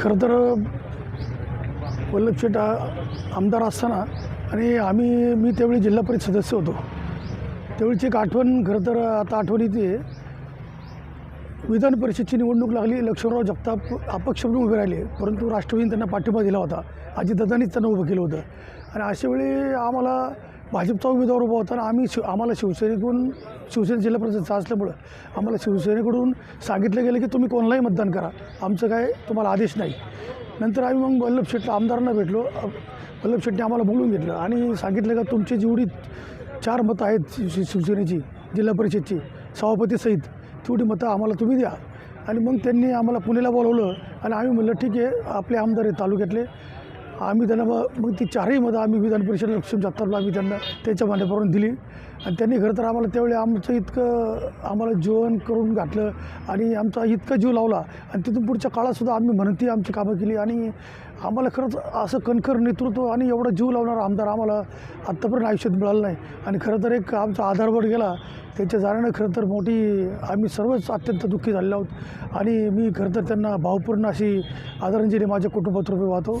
खरं तर वल्लभ आमदार असताना आणि आम्ही मी त्यावेळी जिल्हा परिषद सदस्य होतो. त्यावेळीची एक आठवण खरं तर आता आठवण येते. विधान परिषदची निवडणूक लागली लक्ष्मणराव जगताप अपक्ष म्हणून उभे राहिले परंतु राष्ट्रवादीने त्यांना पाठिंबा दिला होता. अजितदादांनीच त्यांना उभं केलं होतं. आणि अशावेळी आम्हाला भाजपचा उमेदवार उभा होता आम्ही शिव आम्हाला शिवसेनेकडून शिवसेना जिल्हा परिषदचा असल्यामुळं आम्हाला शिवसेनेकडून सांगितलं गेलं की तुम्ही कोणालाही मतदान करा. आमचं काय तुम्हाला आदेश नाही. नंतर आम्ही मग वल्लभ शेठ आमदारांना भेटलो. वल्लभ शेट्टी आम्हाला बोलवून घेतलं आणि सांगितलं का तुमची जेवढी चार मतं आहेत शि शिव- शिवसेनेची जिल्हा परिषदची सभापतीसहित तेवढी मतं आम्हाला तुम्ही द्या. आणि मग त्यांनी आम्हाला पुण्याला बोलवलं आणि आम्ही म्हणलं ठीक आहे आपले आमदार आहेत तालुक्यातले. आम्ही त्यांना मग मग ती चारही मतं आम्ही विधान परिषद लक्ष्मी जातारला आम्ही त्यांना त्याच्या मान्यपरून दिली. आणि त्यांनी खरं तर आम्हाला त्यावेळी आमचं इतकं आम्हाला जेवण करून घातलं आणि आमचा इतका जीव लावला. आणि तिथून पुढच्या काळातसुद्धा आम्ही म्हणती आमची कामं केली. आणि आम्हाला खरंच असं कणखर नेतृत्व आणि एवढा जीव लावणारा आमदार आम्हाला आत्तापर्यंत आयुष्यात मिळालं नाही. आणि खरं तर एक आमचा आधारवर गेला. त्याच्या जाण्यानं खरं तर मोठी आम्ही सर्वच अत्यंत दुःखी झालेलो आहोत. आणि मी खरं तर त्यांना भावपूर्ण अशी आदरांजली माझ्या कुटुंबातर्फे वाहतो.